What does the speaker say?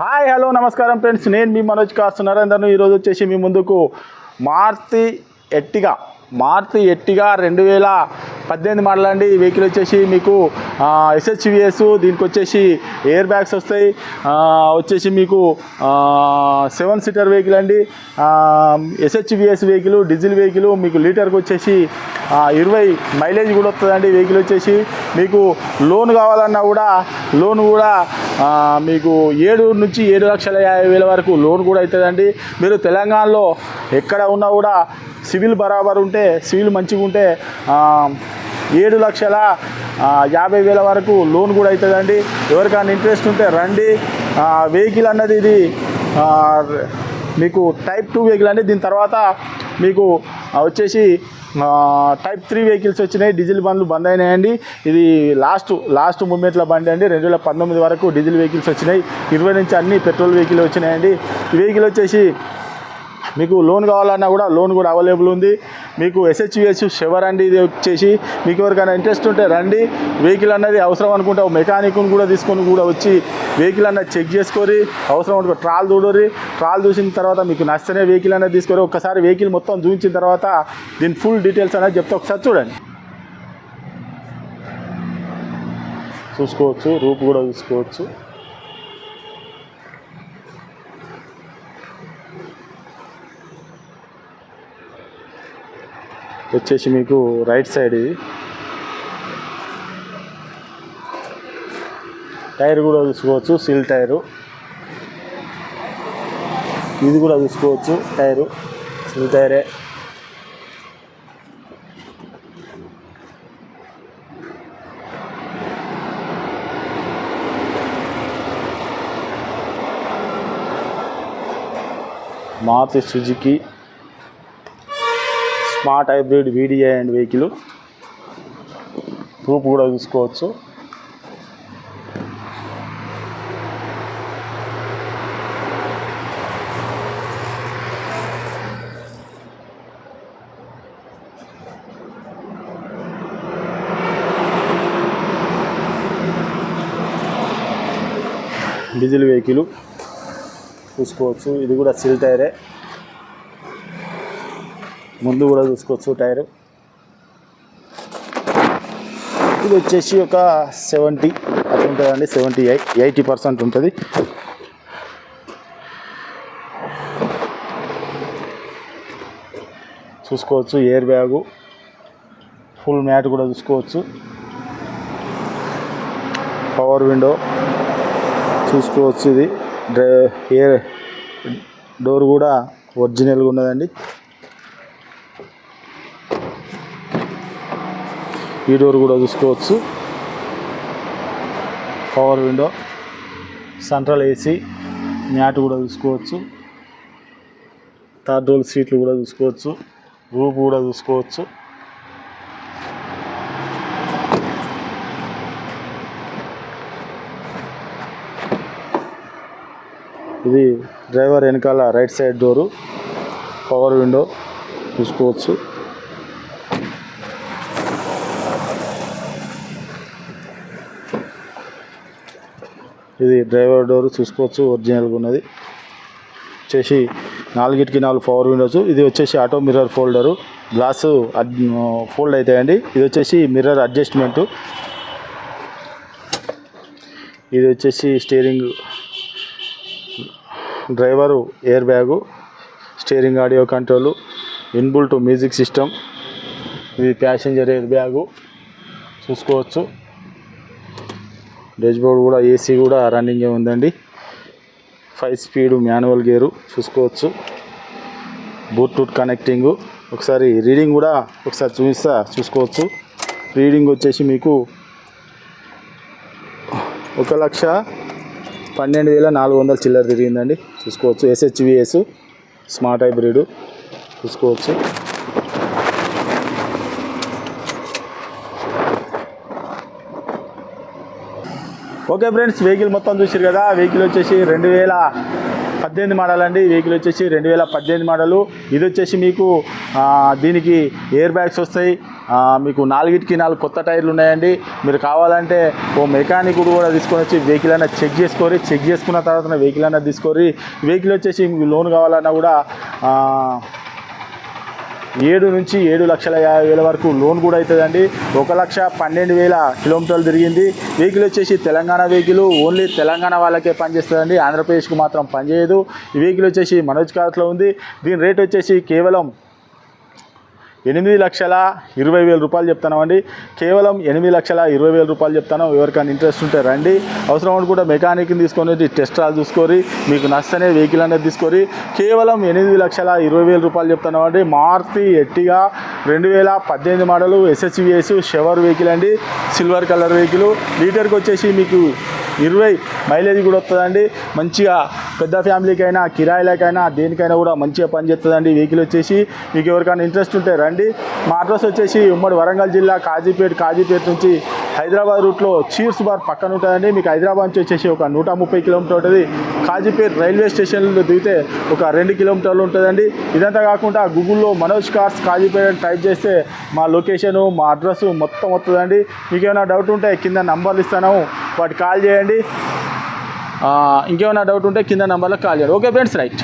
Hi hello నమస్కారం friends. నేను మీ Manoj cars నరేందర్ను ఈరోజు వచ్చేసి మీ ముందుకు మారుతి ఎట్టిగా మార్తి ఎట్టిగా రెండు వేల పద్దెనిమిది మోడల్ అండి. ఈ వెహికల్ వచ్చేసి మీకు ఎస్హెచ్విఎస్ దీనికి వచ్చేసి ఎయిర్ బ్యాగ్స్ వస్తాయి. వచ్చేసి మీకు సెవెన్ సీటర్ వెహికల్ అండి. ఎస్హెచ్విఎస్ వెహికల్ డీజిల్ వెహికల్ మీకు లీటర్కి వచ్చేసి ఇరవై మైలేజ్ కూడా వస్తుందండి వెహికల్ వచ్చేసి. మీకు లోన్ కావాలన్నా కూడా లోన్ కూడా మీకు ఏడు నుంచి ఏడు లక్షల యాభై వేల వరకు లోన్ కూడా అవుతుందండి. మీరు తెలంగాణలో ఎక్కడ ఉన్నా కూడా సివిల్ బరాబర్ ఉంటే సివిల్ మంచిగా ఉంటే ఏడు లక్షల యాభై వేల వరకు లోన్ కూడా అవుతుందండి. ఎవరికైనా ఇంట్రెస్ట్ ఉంటే రండి. వెహికల్ అన్నది ఇది మీకు టైప్ టూ వెహికల్ అండి. దీని తర్వాత మీకు వచ్చేసి టైప్ త్రీ వెహికల్స్ వచ్చినాయి. డీజిల్ బండ్లు బంద్ అయినాయండి. ఇది లాస్ట్ లాస్ట్ మూమెంట్ల బండి అండి. రెండు వేల పంతొమ్మిది వరకు డీజిల్ వెహికల్స్ వచ్చినాయి. ఇరవై నుంచి అన్ని పెట్రోల్ వెహికల్ వచ్చినాయండి. వెహికల్ వచ్చేసి మీకు లోన్ కావాలన్నా కూడా లోన్ కూడా అవైలబుల్ ఉంది. మీకు ఎస్హెచ్విఎస్ షెవర్ అండి ఇది వచ్చేసి మీకు ఎవరికైనా ఇంట్రెస్ట్ ఉంటే రండి. వెహికల్ అన్నది అవసరం అనుకుంటే ఒక మెకానిక్ని కూడా తీసుకొని కూడా వచ్చి వెహికల్ అన్నది చెక్ చేసుకొని అవసరం అనుకో ట్రాల్ చూడరి. ట్రాల్ చూసిన తర్వాత మీకు నచ్చనే వెహికల్ అనేది తీసుకొని ఒక్కసారి వెహికల్ మొత్తం చూపించిన తర్వాత దీని ఫుల్ డీటెయిల్స్ అనేది చెప్తే ఒకసారి చూడండి. చూసుకోవచ్చు రూప్ కూడా చూసుకోవచ్చు. వచ్చేసి మీకు రైట్ సైడ్ ఇది. టైర్ కూడా చూసుకోవచ్చు సిల్ టైరు. ఇది కూడా చూసుకోవచ్చు టైరు. సిల్ టైరే. Maruti Suzuki smart hybrid VDI and vehicle. Proof కూడా చూసుకోవచ్చు. డీజిల్ వెహికల్ చూసుకోవచ్చు. ఇది కూడా సిల్ టైరే. ముందు కూడా చూసుకోవచ్చు టైర్. ఇది వచ్చేసి ఒక సెవెంటీ అట్లా ఉంటుందండి సెవెంటీ ఎయిట్ ఎయిటీ పర్సెంట్ ఉంటుంది. చూసుకోవచ్చు ఎయిర్ బ్యాగు ఫుల్ మ్యాట్ కూడా చూసుకోవచ్చు. పవర్ విండో చూసుకోవచ్చు ఇది. డ్రై ఎయిర్ డోర్ కూడా ఒరిజినల్గా ఉన్నదండి. ఈ డోర్ కూడా చూసుకోవచ్చు. Power window central AC mat కూడా చూసుకోవచ్చు. థర్డ్ రోల్ సీట్లు కూడా చూసుకోవచ్చు. రూప్ కూడా చూసుకోవచ్చు. ఇది డ్రైవర్ వెనకాల right side door. Power window చూసుకోవచ్చు. ఇది డ్రైవర్ డోర్ చూసుకోవచ్చు ఒరిజినల్గా ఉన్నది. వచ్చేసి నాలుగిటికి నాలుగు పవర్ విండోస్. ఇది వచ్చేసి auto mirror folder. Glass fold అవుతాయండి ఇది వచ్చేసి మిర్రర్ అడ్జస్ట్మెంటు. ఇది వచ్చేసి steering driver air bag steering audio control inbuilt music system ఇది ప్యాసింజర్ ఎయిర్ బ్యాగు. చూసుకోవచ్చు. బోర్డ్ కూడా ఏసీ కూడా రన్నింగే ఉందండి. ఫైవ్ స్పీడ్ మాన్యువల్ గేరు చూసుకోవచ్చు. బ్లూటూత్ కనెక్టింగ్ ఒకసారి రీడింగ్ కూడా ఒకసారి చూపిస్తా చూసుకోవచ్చు. రీడింగ్ వచ్చేసి మీకు ఒక లక్ష పన్నెండు వేల నాలుగు వందల చిల్లర తిరిగిందండి. చూసుకోవచ్చు. ఎస్హెచ్విఎస్ స్మార్ట్ హైబ్రిడ్ చూసుకోవచ్చు. ఓకే ఫ్రెండ్స్ వెహికల్ మొత్తం చూసారు కదా వెహికల్ వచ్చేసి రెండు వేల పద్దెనిమిది మోడల్ అండి. వెహికల్ వచ్చేసి రెండు వేల పద్దెనిమిది మోడలు ఇది వచ్చేసి మీకు దీనికి ఎయిర్ బ్యాగ్స్ వస్తాయి. మీకు నాలుగిటికి నాలుగు కొత్త టైర్లు ఉన్నాయండి. మీరు కావాలంటే ఓ మెకానిక్ కూడా తీసుకొని వచ్చి వెహికల్ అయినా చెక్ చేసుకోరి. చెక్ చేసుకున్న తర్వాత వెహికల్ అయినా తీసుకోరి. వెహికల్ వచ్చేసి మీకు లోన్ కావాలన్నా కూడా ఏడు నుంచి ఏడు లక్షల యాభై వేల వరకు లోన్ కూడా అవుతుందండి. ఒక లక్ష పన్నెండు వేల కిలోమీటర్లు తిరిగింది. వెహికల్ వచ్చేసి తెలంగాణ వెహికల్ ఓన్లీ తెలంగాణ వాళ్ళకే పనిచేస్తుందండి. ఆంధ్రప్రదేశ్కి మాత్రం పనిచేయదు. ఈ వెహికల్ వచ్చేసి మనోజ్ కార్ట్లో ఉంది. దీని రేట్ వచ్చేసి కేవలం ఎనిమిది లక్షల ఇరవై వేల రూపాయలు చెప్తామండి కేవలం ఎనిమిది లక్షల ఇరవై వేల రూపాయలు చెప్తాను. ఎవరికైనా ఇంట్రెస్ట్ ఉంటే రండి. అవసరం అనుకుంటే మెకానిక్ని తీసుకొని టెస్ట్ రాలు చూసుకొని మీకు నచ్చనే వెహికల్ అనేది తీసుకొని కేవలం ఎనిమిది లక్షల ఇరవై వేల రూపాయలు చెప్తాను అండి మారుతి ఎట్టిగా రెండు వేల పద్దెనిమిది మోడలు ఎస్హెచ్విఎస్ షెవర్ వెహికల్ అండి. సిల్వర్ కలర్ వెహికల్ లీటర్కి వచ్చేసి మీకు ఇరవై మైలేజ్ కూడా వస్తుందండి. మంచిగా పెద్ద ఫ్యామిలీకైనా కిరాయిలకైనా దేనికైనా కూడా మంచిగా పనిచేస్తుందండి. వెహికల్ వచ్చేసి మీకు ఎవరికైనా ఇంట్రెస్ట్ ఉంటే రండి. మా అడ్రస్ వచ్చేసి ఉమ్మడి వరంగల్ జిల్లా కాజీపేట కాజీపేట నుంచి హైదరాబాద్ రూట్లో చీర్స్ బార్ పక్కన ఉంటుందండి. మీకు హైదరాబాద్ నుంచి వచ్చేసి ఒక నూట ముప్పై కిలోమీటర్ ఉంటుంది. కాజీపేట్ రైల్వే స్టేషన్లో దిగితే ఒక రెండు కిలోమీటర్లు ఉంటుందండి. ఇదంతా కాకుండా గూగుల్లో మనోజ్ కార్స్ కాజీపేట్ అని టైప్ చేస్తే మా లొకేషను మా అడ్రస్ మొత్తం వస్తుందండి. మీకు ఏమైనా డౌట్ ఉంటే కింద నంబర్లు ఇస్తాను. వాటి కాల్ చేయండి. ఇంకేమైనా డౌట్ ఉంటే కింద నంబర్లో కాల్ చేయండి. Okay friends right